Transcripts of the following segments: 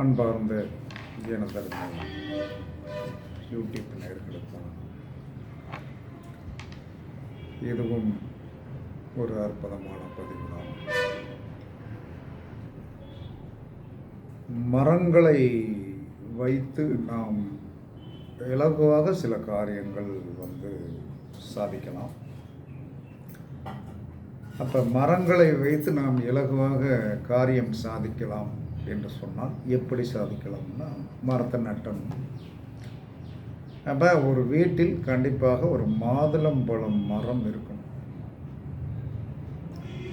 அன்பார்ந்த ஜனதர்ம யூடியூப் நேர்களுக்கும் இதுவும் ஒரு அற்புதமான பதிவு தான் மரங்களை வைத்து நாம் இலகுவாக சில காரியங்கள் வந்து சாதிக்கலாம். அப்போ மரங்களை வைத்து நாம் இலகுவாக காரியம் சாதிக்கலாம். என்று சொன்னால் எப்படி சாதிக்கலாம்னா மரத்தை நட்டணும். அப்போ ஒரு வீட்டில் கண்டிப்பாக ஒரு மாதுளம்பழம் மரம் இருக்கணும்.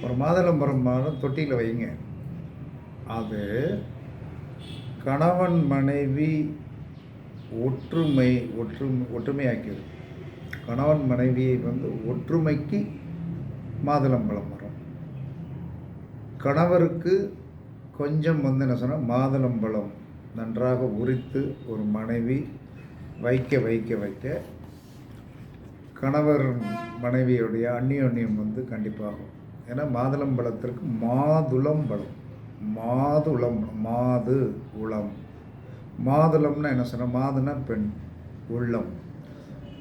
ஒரு மாதுளம்பழம் மரம் தொட்டியில் வைங்க. அது கணவன் மனைவி ஒற்றுமை ஒற்றுமை ஒற்றுமையாக்கிடும் கணவன் மனைவியை வந்து ஒற்றுமைக்கு மாதுளம்பழம் மரம். கணவருக்கு கொஞ்சம் வந்து என்ன சொன்னால் மாதுளம்பழம் நன்றாக உரித்து ஒரு மனைவி வைக்க வைக்க வைக்க கணவர் மனைவியுடைய அந்நியோன்யம் வந்து கண்டிப்பாகும். ஏன்னா மாதுளம்பழத்திற்கு மாதுளம்பழம் மாதுளம் மாது உளம். மாதுளம்னா என்ன சொன்ன மாதுனா பெண் உள்ளம்.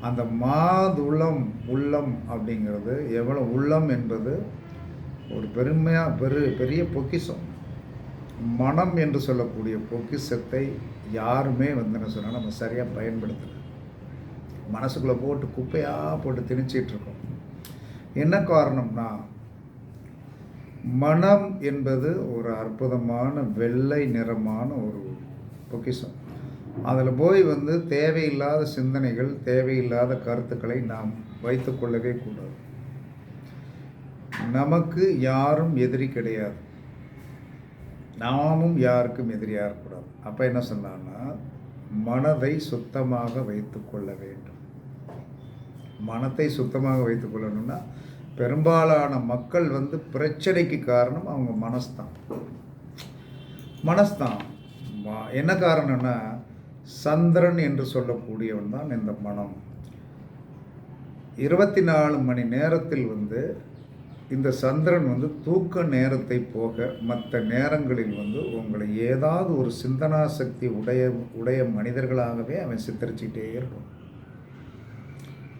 அந்த மாதுளம் உள்ளம் அப்படிங்கிறது எவ்வளோ உள்ளம் என்பது ஒரு பெருமையாக பெரு பெரிய பொக்கிஷம். மனம் என்று சொல்லக்கூடிய பொக்கிஷத்தை யாருமே வந்து என்ன சொன்னால் நம்ம சரியாக பயன்படுத்தலை. மனசுக்குள்ளே போட்டு குப்பையாக போட்டு திணிச்சிட்டு இருக்கோம். என்ன காரணம்னா மனம் என்பது ஒரு அற்புதமான வெள்ளை நிறமான ஒரு பொக்கிஷம். அதில் போய் வந்து தேவையில்லாத சிந்தனைகள் தேவையில்லாத கருத்துக்களை நாம் வைத்துக்கொள்ளவே கூடாது. நமக்கு யாரும் எதிரி கிடையாது. நாமும் யாருக்கும் எதிரியாக இருக்கக்கூடாது அப்போ என்ன சொன்னான்னா மனதை சுத்தமாக வைத்து கொள்ள வேண்டும். மனத்தை சுத்தமாக வைத்து கொள்ளணும்னா பெரும்பாலான மக்கள் வந்து பிரச்சனைக்கு காரணம் அவங்க மனஸ்தான். மனஸ்தான். ம- என்ன காரணம்னா சந்திரன் என்று சொல்லக்கூடியவன் தான் இந்த மனம். இருபத்தி நாலு மணி நேரத்தில் வந்து இந்த சந்திரன் வந்து தூக்க நேரத்தை போக மற்ற நேரங்களில் வந்து உங்களை ஏதாவது ஒரு சிந்தனா சக்தி உடைய உடைய மனிதர்களாகவே அவன் சித்தரிச்சுக்கிட்டே இருக்கும்.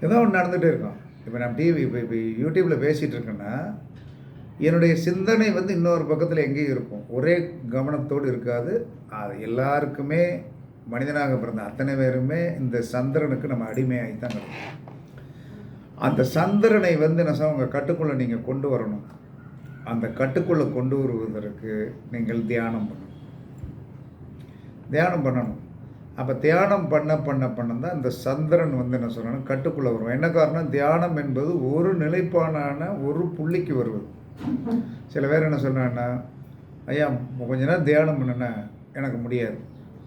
ஏதோ ஒன்று நடந்துகிட்டே இருக்கும். இப்போ நான் டிவி இப்போ இப்போ யூடியூப்பில் பேசிகிட்டு இருக்கேன்னா என்னுடைய சிந்தனை வந்து இன்னொரு பக்கத்தில் எங்கேயும் இருக்கும். ஒரே கவனத்தோடு இருக்காது. அது எல்லாருக்குமே மனிதனாக பிறந்த அத்தனை பேருமே இந்த சந்திரனுக்கு நம்ம அடிமையாகி தான் கிடக்கும். அந்த சந்திரனை வந்து என்ன சார் உங்கள் கட்டுக்குள்ளே நீங்கள் கொண்டு வரணும். அந்த கட்டுக்குள்ளே கொண்டு வருவதற்கு நீங்கள் தியானம் பண்ணணும். தியானம் பண்ணணும். அப்போ தியானம் பண்ண பண்ண பண்ண தான் இந்த சந்திரன் வந்து என்ன சொல்லணும் கட்டுக்குள்ளே வரும் என்ன காரணம்? தியானம் என்பது ஒரு நிலைப்பானான ஒரு புள்ளிக்கு வருவது. சில பேர் என்ன சொல்கிறாங்கன்னா ஐயா கொஞ்ச நேரம் தியானம் பண்ணுண்ணா எனக்கு முடியாது.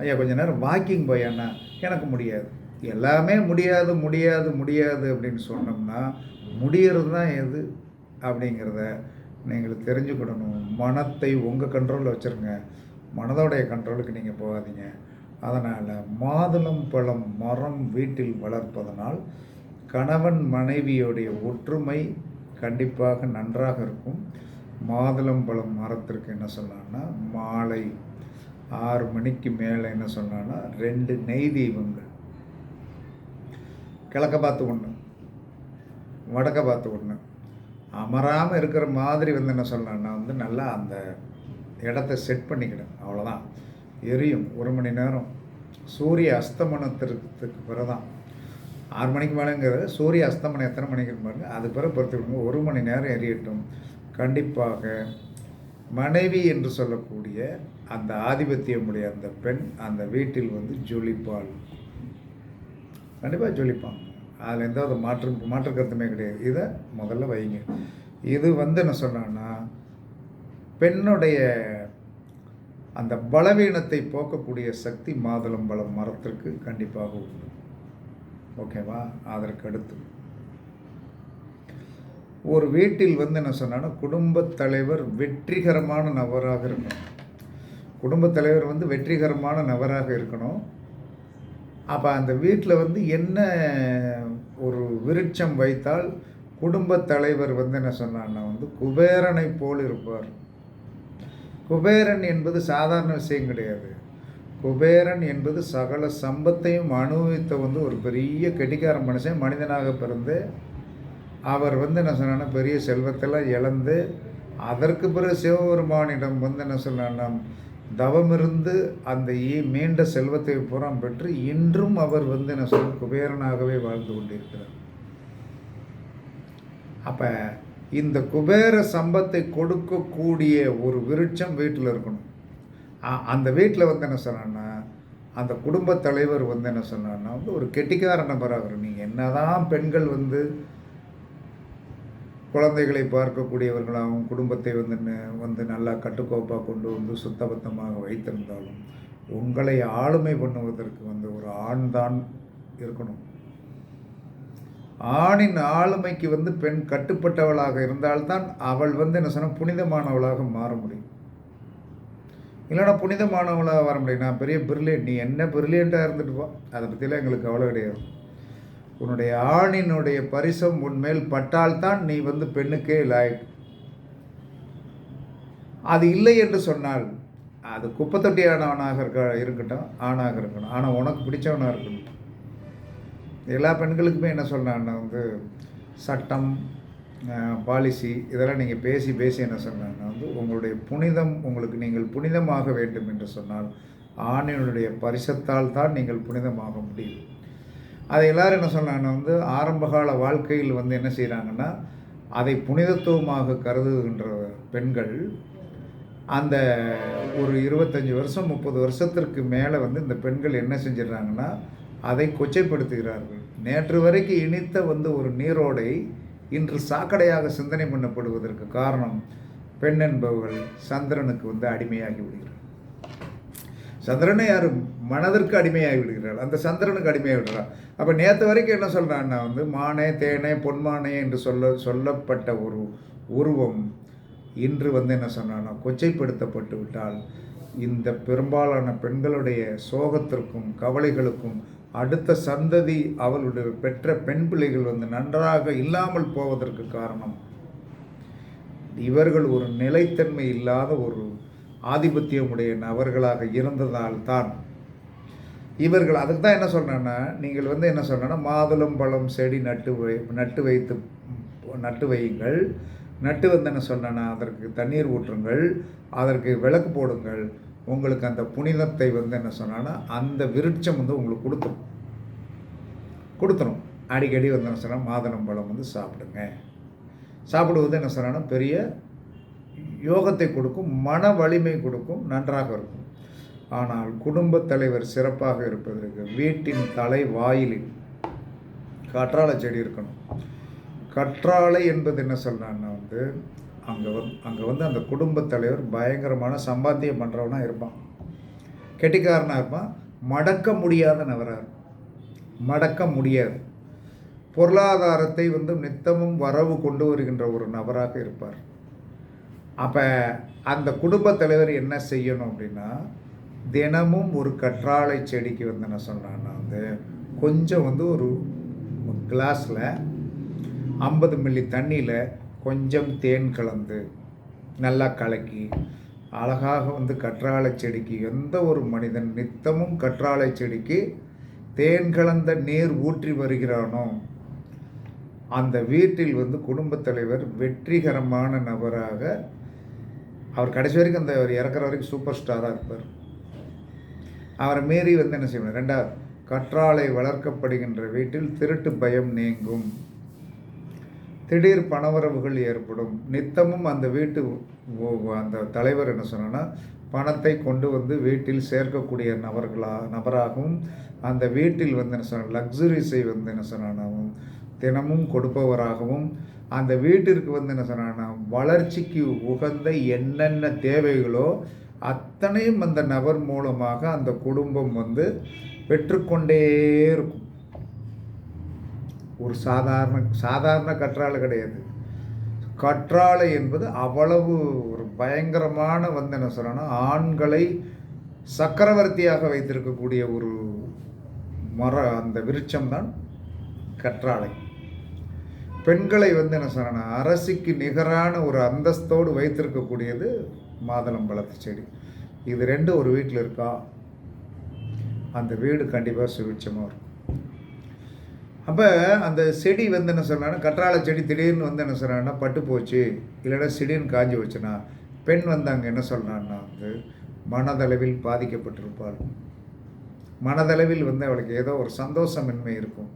ஐயா கொஞ்ச நேரம் வாக்கிங் போயாண்ணா எனக்கு முடியாது. எல்லாமே முடியாது முடியாது முடியாது அப்படின்னு சொன்னோம்னா முடியறது தான் எது அப்படிங்கிறத நீங்கள் தெரிஞ்சுக்கிடணும் மனத்தை உங்கள் கண்ட்ரோலில் வச்சுருங்க. மனதோடைய கண்ட்ரோலுக்கு நீங்கள் போகாதீங்க. அதனால் மாதுளம் பழம் மரம் வீட்டில் வளர்ப்பதனால் கணவன் மனைவியுடைய ஒற்றுமை கண்டிப்பாக நன்றாக இருக்கும். மாதுளம் பழம் மரத்திற்கு என்ன சொன்னான்னா மாலை ஆறு மணிக்கு மேலே என்ன சொன்னான்னா ரெண்டு நெய் தீபங்கள். கிழக்க பார்த்து ஒன்று வடக்க பார்த்து ஒன்று அமராமல் இருக்கிற மாதிரி வந்து என்ன சொல்லணும்னா வந்து நல்லா அந்த இடத்த செட் பண்ணிக்கிடும் அவ்வளோதான் எரியும். ஒரு மணி நேரம். சூரிய அஸ்தமனத்திற்கு பிறகு தான் ஆறு மணிக்கு மேலேங்கிறது சூரிய அஸ்தமனம் எத்தனை மணிக்கு பாருங்க? அது பிறகு பொறுத்து ஒரு மணி நேரம் எரியட்டும். கண்டிப்பாக மனைவி என்று சொல்லக்கூடிய அந்த ஆதிபத்தியமுடைய அந்த பெண் அந்த வீட்டில் வந்து ஜொலிப்பாள். கண்டிப்பாக சொல்லிப்பான் அதில் எந்த ஒரு மாற்று மாற்று கருத்துமே கிடையாது. இதை முதல்ல வைங்க. இது வந்து என்ன சொன்னான்னா பெண்ணுடைய அந்த பலவீனத்தை போக்கக்கூடிய சக்தி மாதுளம்பழம் மரத்திற்கு கண்டிப்பாக உண்டு. ஓகேவா? அதற்கு அடுத்து. ஒரு வீட்டில் வந்து என்ன சொன்னான்னா குடும்பத் தலைவர் வெற்றிகரமான நபராக இருக்கணும். குடும்பத் தலைவர் வந்து வெற்றிகரமான நபராக இருக்கணும். அப்போ அந்த வீட்டில் வந்து என்ன ஒரு விருட்சம் வைத்தால் குடும்பத் தலைவர் வந்து என்ன சொன்னான்னா வந்து குபேரனை போல் இருப்பார். குபேரன் என்பது சாதாரண விஷயம் கிடையாது. குபேரன் என்பது சகல சம்பத்தையும் அனுபவித்த வந்து ஒரு பெரிய கெட்டிக்கார மனுஷன் மனிதனாக பிறந்து அவர் வந்து என்ன சொன்னா பெரிய செல்வத்தெல்லாம் இழந்து அதற்கு பிறகு சிவபெருமானிடம் வந்து என்ன சொன்னான்னா தவமிருந்து அந்த ஈ- மீண்ட செல்வத்தை புறம் பெற்று இன்றும் அவர் வந்து என்ன சொல்ல குபேரனாகவே வாழ்ந்து கொண்டிருக்கிறார். அப்போ இந்த குபேர சம்பத்தை கொடுக்கக்கூடிய ஒரு விருட்சம் வீட்டில் இருக்கணும். அந்த வீட்டில் வந்து என்ன சொன்னான்னா அந்த குடும்பத் தலைவர் வந்து என்ன சொன்னான்னா வந்து ஒரு கெட்டிக்கார நபராக நீங்கள் நீங்கள் என்னதான் பெண்கள் வந்து குழந்தைகளை பார்க்கக்கூடியவர்களாகவும் குடும்பத்தை வந்து வந்து நல்லா கட்டுக்கோப்பாக கொண்டு வந்து சுத்தபத்தமாக வைத்திருந்தாலும் உங்களை ஆளுமை பண்ணுவதற்கு வந்து ஒரு ஆண் தான் இருக்கணும். ஆணின் ஆளுமைக்கு வந்து பெண் கட்டுப்பட்டவளாக இருந்தால்தான் அவள் வந்து என்ன சொன்ன புனிதமானவளாக மாற முடியும். இல்லைன்னா புனிதமானவளாக வர முடியும். நான் பெரிய பிரில்லியன்ட் நீ என்ன பிரில்லியண்ட்டாக இருந்துட்டு போ. அதை பற்றிலாம் எங்களுக்கு கவலை கிடையாது. உன்னுடைய ஆணினுடைய பரிசம் உன்மேல் பட்டால்தான் நீ வந்து பெண்ணுக்கே லாயக் அது இல்லை என்று சொன்னால் அது குப்பத்தொட்டி ஆனவனாக இருக்க இருக்கட்டும் ஆணாக இருக்கணும். ஆனால் உனக்கு பிடிச்சவனாக இருக்கணும். எல்லா பெண்களுக்குமே என்ன சொல்கிறாங்கன்னா வந்து சட்டம் பாலிசி இதெல்லாம் நீங்கள் பேசி பேசி என்ன சொன்னாங்கன்னா வந்து உங்களுடைய புனிதம் உங்களுக்கு நீங்கள் புனிதமாக வேண்டும் என்று சொன்னால் ஆணினுடைய பரிசத்தால் தான் நீங்கள் புனிதமாக முடியும். அதை எல்லோரும் என்ன சொன்னாங்கன்னா வந்து ஆரம்பகால வாழ்க்கையில் வந்து என்ன செய்கிறாங்கன்னா அதை புனிதத்துவமாக கருதுகின்ற பெண்கள் அந்த ஒரு இருபத்தஞ்சி வருஷம் முப்பது வருஷத்திற்கு மேலே வந்து இந்த பெண்கள் என்ன செஞ்சிடறாங்கன்னா அதை கொச்சைப்படுத்துகிறார்கள். நேற்று வரைக்கும் இனித்த வந்து ஒரு நீரோடை இன்று சாக்கடையாக சிந்தனை பண்ணப்படுவதற்கு காரணம் பெண் என்பவர்கள் சந்திரனுக்கு வந்து அடிமையாகி விடுகிறார் சந்திரனை யாரும் மனதிற்கு அடிமையாகி விடுகிறாள். அந்த சந்திரனுக்கு அடிமையாகி விடுறாள் அப்போ நேற்று வரைக்கும் என்ன சொல்கிறான்னா வந்து மானே தேனே பொன்மானே என்று சொல்ல சொல்லப்பட்ட ஒரு உருவம் இன்று வந்து என்ன சொன்னான்னா கொச்சைப்படுத்தப்பட்டு விட்டால் இந்த பெரும்பாலான பெண்களுடைய சோகத்திற்கும் கவலைகளுக்கும் அடுத்த சந்ததி அவளுடைய பெற்ற பெண் பிள்ளைகள் வந்து நன்றாக இல்லாமல் போவதற்கு காரணம் இவர்கள் ஒரு நிலைத்தன்மை இல்லாத ஒரு ஆதிபத்தியமுடைய நபர்களாக இருந்ததால் தான். இவர்கள் அதுக்கு தான் என்ன சொல்கிறேன்னா நீங்கள் வந்து என்ன சொல்கிறேன்னா மாதுளம் பழம் செடி நட்டு வை நட்டு வைத்து நட்டு வையுங்கள். நட்டு வந்து என்ன சொன்னேன்னா அதற்கு தண்ணீர் ஊற்றுங்கள் அதற்கு விளக்கு போடுங்கள். உங்களுக்கு அந்த புனிதத்தை வந்து என்ன சொன்னான்னா அந்த விருட்சம் வந்து உங்களுக்கு கொடுத்துரும். கொடுத்துரும். அடிக்கடி வந்து என்ன சொன்னால் மாதுளம் பழம் வந்து சாப்பிடுங்க. சாப்பிடுவது என்ன சொன்னா பெரிய யோகத்தை கொடுக்கும் மன வலிமை கொடுக்கும் நன்றாக இருக்கும். ஆனால் குடும்பத் தலைவர் சிறப்பாக இருப்பதற்கு வீட்டின் தலை வாயிலில் கற்றாழை செடி இருக்கணும். கற்றாழை என்பது என்ன சொல்கிறான்னா வந்து அங்கே வந் அங்கே வந்து அந்த குடும்பத் தலைவர் பயங்கரமான சம்பாத்தியம் பண்ணுறவனாக இருப்பான். கெட்டிக்காரனாக இருப்பான். மடக்க முடியாத நபராக இருப்பான். மடக்க முடியாது. பொருளாதாரத்தை வந்து நித்தமும் வரவு கொண்டு வருகின்ற ஒரு நபராக இருப்பார். அப்போ அந்த குடும்பத் தலைவர் என்ன செய்யணும் அப்படின்னா தினமும் ஒரு கற்றாழை செடிக்கு வந்து என்ன சொன்னான்னா வந்து கொஞ்சம் வந்து ஒரு கிளாஸில் ஐம்பது மில்லி தண்ணியில் கொஞ்சம் தேன் கலந்து நல்லா கலக்கி அழகாக வந்து கற்றாழை செடிக்கு எந்த ஒரு மனிதன் நித்தமும் கற்றாழை செடிக்கு தேன் கலந்த நீர் ஊற்றி வருகிறானோ அந்த வீட்டில் வந்து குடும்பத் தலைவர் வெற்றிகரமான நபராக அவர் கடைசி வரைக்கும் அந்த அவர் இறக்குற வரைக்கும் சூப்பர் ஸ்டாராக இருப்பார். அவரை மீறி வந்து என்ன செய்யணும் ரெண்டாவது கற்றாழை வளர்க்கப்படுகின்ற வீட்டில் திருட்டு பயம் நீங்கும். திடீர் பணவரவுகள் ஏற்படும். நித்தமும் அந்த வீட்டு அந்த தலைவர் என்ன சொன்னோன்னா பணத்தை கொண்டு வந்து வீட்டில் சேர்க்கக்கூடிய நபர்களா நபராகவும் அந்த வீட்டில் வந்து என்ன சொன்ன லக்ஸுரிஸை வந்து என்ன சொன்னானாவும் தினமும் கொடுப்பவராகவும் அந்த வீட்டிற்கு வந்து என்ன சொன்னான்னா வளர்ச்சிக்கு உகந்த என்னென்ன தேவைகளோ அத்தனையும் அந்த நபர் மூலமாக அந்த குடும்பம் வந்து பெற்றுக்கொண்டே இருக்கும். ஒரு சாதாரண சாதாரண கற்றாழை கிடையாது. கற்றாழை என்பது அவ்வளவு ஒரு பயங்கரமான வந்து என்ன சொல்லணும்னா ஆண்களை சக்கரவர்த்தியாக வைத்திருக்கக்கூடிய ஒரு மர அந்த விருட்சம் தான் கற்றாழை. பெண்களை வந்து என்ன சொல்லணும் அரசிக்கு நிகரான ஒரு அந்தஸ்தோடு வைத்திருக்கக்கூடியது மாதுளம்பழத்து செடி. இது ரெண்டும் ஒரு வீட்டில் இருக்கா? அந்த வீடு கண்டிப்பாக சுபிட்சமாக இருக்கும். அப்போ அந்த செடி வந்து என்ன சொல்கிறாங்கன்னா கற்றாழை செடி திடீர்னு வந்து என்ன சொல்கிறாங்கன்னா பட்டு போச்சு இல்லைன்னா செடின்னு காஞ்சி வச்சுனா பெண் வந்து அங்கே என்ன சொல்கிறான்னா வந்து மனதளவில் பாதிக்கப்பட்டிருப்பாள். மனதளவில் வந்து அவளுக்கு ஏதோ ஒரு சந்தோஷமின்மை இருக்கும்.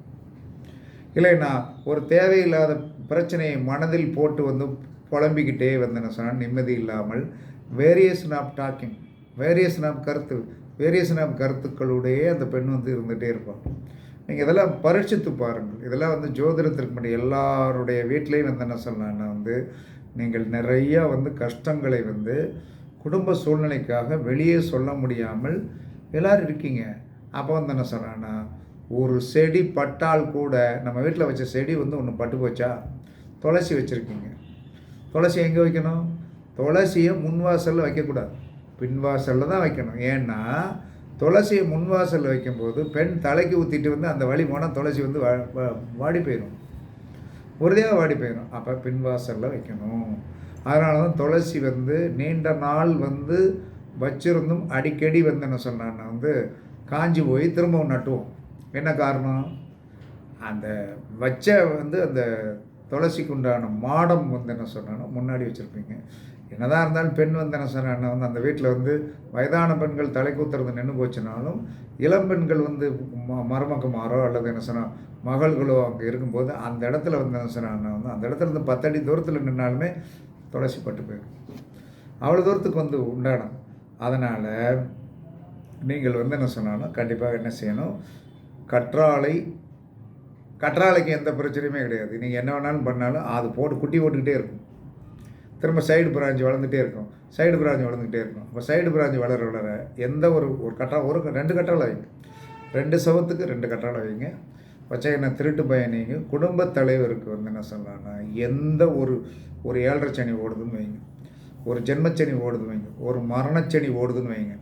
இல்லைன்னா ஒரு தேவையில்லாத பிரச்சனையை மனதில் போட்டு வந்து புலம்பிக்கிட்டே வந்து என்ன சொன்னால் நிம்மதி இல்லாமல் variation of talking variation of கருத்து. வேரியேஷன் ஆஃப் கருத்துக்களுடைய அந்த பெண் வந்து இருந்துகிட்டே இருப்பான் நீங்கள் இதெல்லாம் பரீட்சித்து பாருங்கள். இதெல்லாம் வந்து ஜோதிடத்திற்கு முன்னாடி எல்லாருடைய வீட்லேயும் வந்து என்ன சொல்லலாம்னா வந்து நீங்கள் நிறையா வந்து கஷ்டங்களை வந்து குடும்ப சூழ்நிலைக்காக வெளியே சொல்ல முடியாமல் எல்லோரும் இருக்கீங்க. அப்போ வந்து என்ன சொல்கிறேன்னா ஒரு செடி பட்டால் கூட நம்ம வீட்டில் வச்ச செடி வந்து ஒன்று பட்டு போச்சா? துளசி வச்சுருக்கீங்க. துளசி எங்கே வைக்கணும்? துளசியை முன்வாசலில் வைக்கக்கூடாது. பின்வாசலில் தான் வைக்கணும். ஏன்னா துளசியை முன்வாசலில் வைக்கும்போது பெண் தலைக்கு ஊற்றிட்டு வந்து அந்த வழி போனால் துளசி வந்து வாடி போயிடும் உறுதியாக வாடி போயிடும் அப்போ பின்வாசலில் வைக்கணும். அதனால தான் துளசி வந்து நீண்ட நாள் வந்து வச்சிருந்தும் அடிக்கடி வந்து என்ன சொன்னான்னா வந்து காஞ்சி போய் திரும்பவும் நட்டுவோம். என்ன காரணம்? அந்த வச்ச வந்து அந்த துளசிக்குண்டான மாடம் வந்து என்ன சொன்னான்னா முன்னாடி வச்சுருப்பீங்க. என்னதான் இருந்தாலும் பெண் வந்து என்ன சொன்ன வந்து அந்த வீட்டில் வந்து வயதான பெண்கள் தலை கூத்துறது நின்று போச்சுனாலும் இளம் பெண்கள் வந்து மருமக்குமாரோ அல்லது என்ன சொன்னால் மகள்களோ அங்கே இருக்கும்போது அந்த இடத்துல வந்து என்ன சொன்ன வந்து அந்த இடத்துல இருந்து பத்தடி தூரத்தில் நின்னாலுமே துளசி பட்டு போயிடும். அவ்வளோ தூரத்துக்கு வந்து உண்டானம் அதனால் நீங்கள் வந்து என்ன சொன்னாலும் கண்டிப்பாக என்ன செய்யணும்? கற்றாழை கற்றாழைக்கு எந்த பிரச்சனையுமே கிடையாது. நீங்கள் என்ன வேணாலும் பண்ணாலும் அது போட்டு குட்டி போட்டுக்கிட்டே இருக்கும். திரும்ப சைடு பிரான்ச் வளர்ந்துட்டே இருக்கும் சைடு பிரான்ச் வளர்ந்துக்கிட்டே இருக்கும் இப்போ சைடு பிராஞ்ச் வளர வளர எந்த ஒரு ஒரு கட்டா ஒரு ரெண்டு கட்டாளை வைங்க. ரெண்டு சவத்துக்கு ரெண்டு கட்டாளை வைங்க. வச்சா என்ன திருட்டு பயணிங்க குடும்ப தலைவருக்கு வந்து என்ன சொல்லலாம்னா எந்த ஒரு ஒரு ஏழரை சனி ஓடுதுன்னு வைங்க. ஒரு ஜென்மச்சனி ஓடுதுன்னு வைங்க. ஒரு மரணச்சனி ஓடுதுன்னு வைங்க.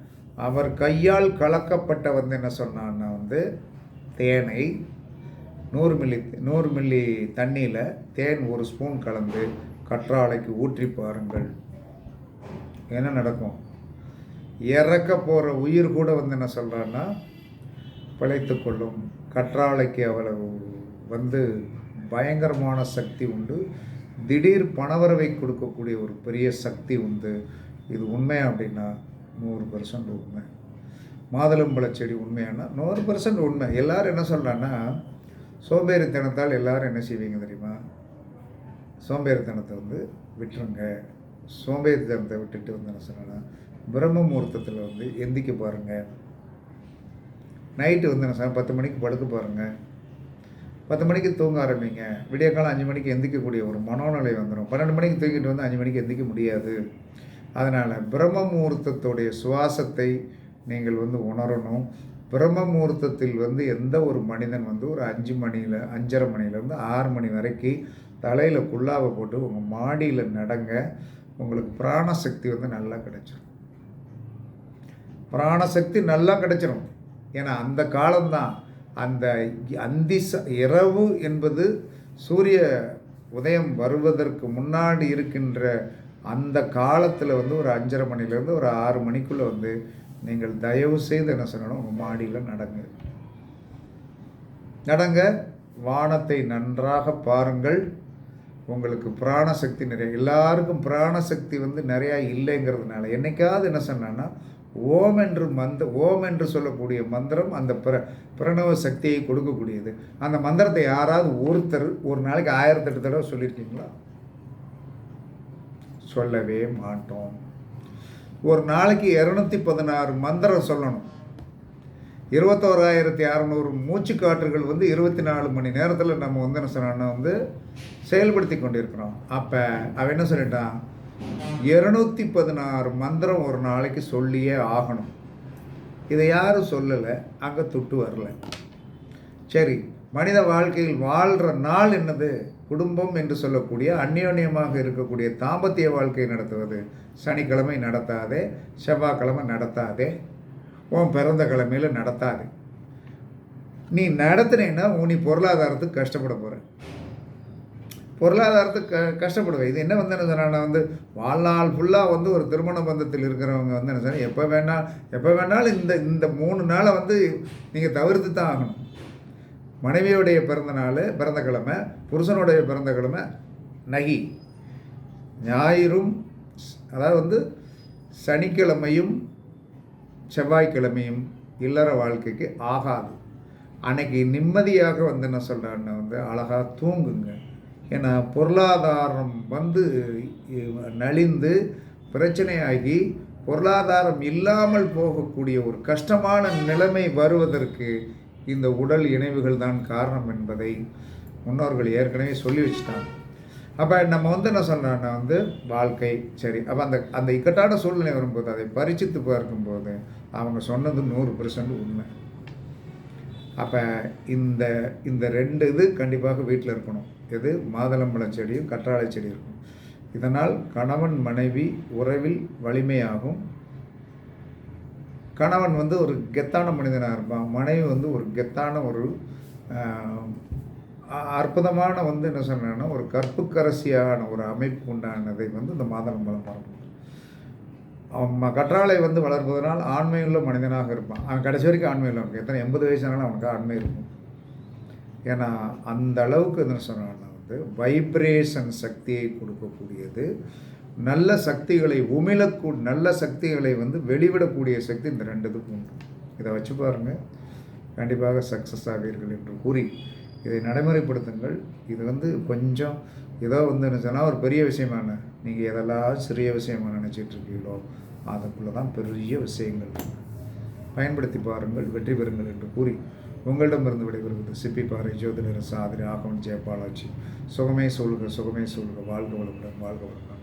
அவர் கையால் கலக்கப்பட்ட வந்து என்ன சொன்னான்னா வந்து தேனை நூறு மில்லி நூறு மில்லி தண்ணியில் தேன் ஒரு ஸ்பூன் கலந்து கற்றாழைக்கு ஊற்றி பாருங்கள். என்ன நடக்கும்? இறக்க போகிற உயிர் கூட வந்து என்ன சொல்கிறான்னா பிழைத்து கொள்ளும். கற்றாழைக்கு அவ்வளவு வந்து பயங்கரமான சக்தி உண்டு. திடீர் பணவரவை கொடுக்கக்கூடிய ஒரு பெரிய சக்தி உண்டு. இது உண்மை அப்படின்னா நூறு பர்சன்ட் உண்மை. மாதுளம்பழ செடி உண்மையானா? நூறு பர்சன்ட் உண்மை. எல்லோரும் என்ன சொல்கிறான்னா சோம்பேறித்தனத்தால் எல்லோரும் என்ன செய்வீங்க தெரியுமா? சோம்பேறித்தனத்தை வந்து விட்டுருங்க. சோம்பேறித்தனத்தை விட்டுட்டு வந்து என்ன சொன்னேன்னா பிரம்ம முகூர்த்தத்தில் வந்து எந்திக்க பாருங்கள் நைட்டு வந்து என்ன சார் பத்து மணிக்கு படுக்க பாருங்கள் பத்து மணிக்கு தூங்க ஆரம்பிங்க. விடிய காலம் அஞ்சு மணிக்கு எந்திக்கக்கூடிய ஒரு மனோநிலை வந்துடும் பன்னெண்டு மணிக்கு தூங்கிட்டு வந்து அஞ்சு மணிக்கு எந்திக்க முடியாது. அதனால் பிரம்ம முகூர்த்தத்துடைய சுவாசத்தை நீங்கள் வந்து உணரணும். பிரம்ம முகூர்த்தத்தில் வந்து எந்த ஒரு மனிதன் வந்து ஒரு அஞ்சு மணியில் அஞ்சரை மணிலேருந்து ஆறு மணி வரைக்கும் தலையில் குல்லாவை போட்டு உங்கள் மாடியில் நடங்க. உங்களுக்கு பிராணசக்தி வந்து நல்லா கிடைச்சிடும் பிராணசக்தி நல்லா கிடைச்சிரும். ஏன்னா அந்த காலம்தான். அந்த அந்தி இரவு என்பது சூரிய உதயம் வருவதற்கு முன்னாடி இருக்கின்ற அந்த காலத்தில் வந்து ஒரு அஞ்சரை மணிலேருந்து ஒரு ஆறு மணிக்குள்ளே வந்து நீங்கள் தயவு செய்து என்ன சொல்லணும்? உங்கள் மாடியில் நடங்க. நடங்க. வானத்தை நன்றாக பாருங்கள். உங்களுக்கு பிராணசக்தி நிறைய எல்லாருக்கும் பிராணசக்தி வந்து நிறையா இல்லைங்கிறதுனால என்னைக்காவது என்ன சொன்னான்னா ஓம் என்று மந்த ஓம் என்று சொல்லக்கூடிய மந்திரம் அந்த பிர பிரணவ சக்தியை கொடுக்கக்கூடியது. அந்த மந்திரத்தை யாராவது ஒருத்தர் ஒரு நாளைக்கு ஆயிரத்தெட்டு தடவை சொல்லியிருக்கீங்களா? சொல்லவே மாட்டோம். ஒரு நாளைக்கு இரநூத்தி பதினாறு மந்திரம் சொல்லணும். இருபத்தோராயிரத்தி அறநூறு மூச்சு காற்றுகள் வந்து இருபத்தி நாலு மணி நேரத்தில் நம்ம வந்து என்ன சொன்னோன்னா வந்து செயல்படுத்தி கொண்டிருக்கிறோம். அப்போ அவன் என்ன சொல்லிட்டான்? இரநூத்தி பதினாறு மந்திரம் ஒரு நாளைக்கு சொல்லியே ஆகணும். இதை யாரும் சொல்லலை அங்கே தொட்டு வரல. சரி மனித வாழ்க்கையில் வாழ்கிற நாள் என்னது? குடும்பம் என்று சொல்லக்கூடிய அந்யோன்யமாக இருக்கக்கூடிய தாம்பத்திய வாழ்க்கை நடத்துவது. சனிக்கிழமை நடத்தாதே செவ்வாய்க்கிழமை நடத்தாதே. உன் பிறந்த கிழமையில் நடத்தாது. நீ நடத்துனேன்னா நீ பொருளாதாரத்துக்கு கஷ்டப்பட போகிற பொருளாதாரத்துக்கு க கஷ்டப்படுவேன் இது என்ன வந்து என்ன சொன்னா வந்து வாழ்நாள் ஃபுல்லாக வந்து ஒரு திருமண பந்தத்தில் இருக்கிறவங்க வந்து என்ன சொன்னால் எப்போ வேணால் எப்போ வேணாலும் இந்த இந்த மூணு நாளை வந்து நீங்கள் தவிர்த்து தான் ஆகணும். மனைவியுடைய பிறந்த நாள் பிறந்த கிழமை புருஷனுடைய பிறந்த கிழமை நகி. ஞாயிறும் அதாவது வந்து சனிக்கிழமையும் செவ்வாய்க்கிழமையும் இல்லற வாழ்க்கைக்கு ஆகாது. அன்னைக்கு நிம்மதியாக வந்து என்ன சொல்கிறேன்னா வந்து அழகாக தூங்குங்க. ஏன்னா பொருளாதாரம் வந்து நலிந்து பிரச்சனையாகி பொருளாதாரம் இல்லாமல் போகக்கூடிய ஒரு கஷ்டமான நிலைமை வருவதற்கு இந்த உடல் இணைவுகள் தான் காரணம் என்பதை முன்னோர்கள் ஏற்கனவே சொல்லி வச்சுட்டாங்க. அப்போ நம்ம வந்து என்ன சொன்னோன்னா வந்து வாழ்க்கை சரி. அப்போ அந்த அந்த இக்கட்டான சூழ்நிலை வரும்போது அதை பரிச்சித்து பார்க்கும்போது அவங்க சொன்னது நூறு பெர்சன்ட் உண்மை. அப்போ இந்த இந்த ரெண்டு இது கண்டிப்பாக வீட்டில் இருக்கணும். எது? மாதுளம்பழம் செடியும் கற்றாழை செடி இருக்கும் இதனால் கணவன் மனைவி உறவில் வலிமையாகும். கணவன் வந்து ஒரு கெத்தான மனிதனாக இருப்பான். மனைவி வந்து ஒரு கெத்தான ஒரு அற்புதமான வந்து என்ன சொன்னேன்னா ஒரு கற்புக்கரசியான ஒரு அமைப்பு உண்டானதை வந்து இந்த மாதுளம்பழம் மரம் கற்றாழை வந்து வளர்ப்பதனால் ஆண்மையுள்ள மனிதனாக இருப்பான். அவன் கடைசி வரைக்கும் ஆண்மையில் இருக்கும் எத்தனை எண்பது வயசானாலும் அவனுக்கு ஆண்மை இருக்கும். ஏன்னா அந்த அளவுக்கு என்ன சொன்னான்னா வந்து வைப்ரேஷன் சக்தியை கொடுக்கக்கூடியது. நல்ல சக்திகளை உமிழக்கூ நல்ல சக்திகளை வந்து வெளிவிடக்கூடிய சக்தி இந்த ரெண்டு இதுக்கும் உண்டு. இதை வச்சு பாருங்கள் கண்டிப்பாக சக்ஸஸ் ஆவீர்கள் என்று கூறி இதை நடைமுறைப்படுத்துங்கள். இது வந்து கொஞ்சம் ஏதோ வந்து என்ன சொன்னால் ஒரு பெரிய விஷயமான நீங்கள் எதெல்லாம் சிறிய விஷயமா நினச்சிட்டு இருக்கீங்களோ அதுக்குள்ளே தான் பெரிய விஷயங்கள் பயன்படுத்தி பாருங்கள் வெற்றி பெறுங்கள் என்று கூறி உங்களிடமிருந்து விடைபெறுவது சிப்பி பாறை ஜோதிடர் சாதிரி ஆகவன் ஜெயபாலாஜி. சுகமே சொல்க சுகமே சொல்க வாழ்க வளமுடன் வாழ்க வளமுடன்.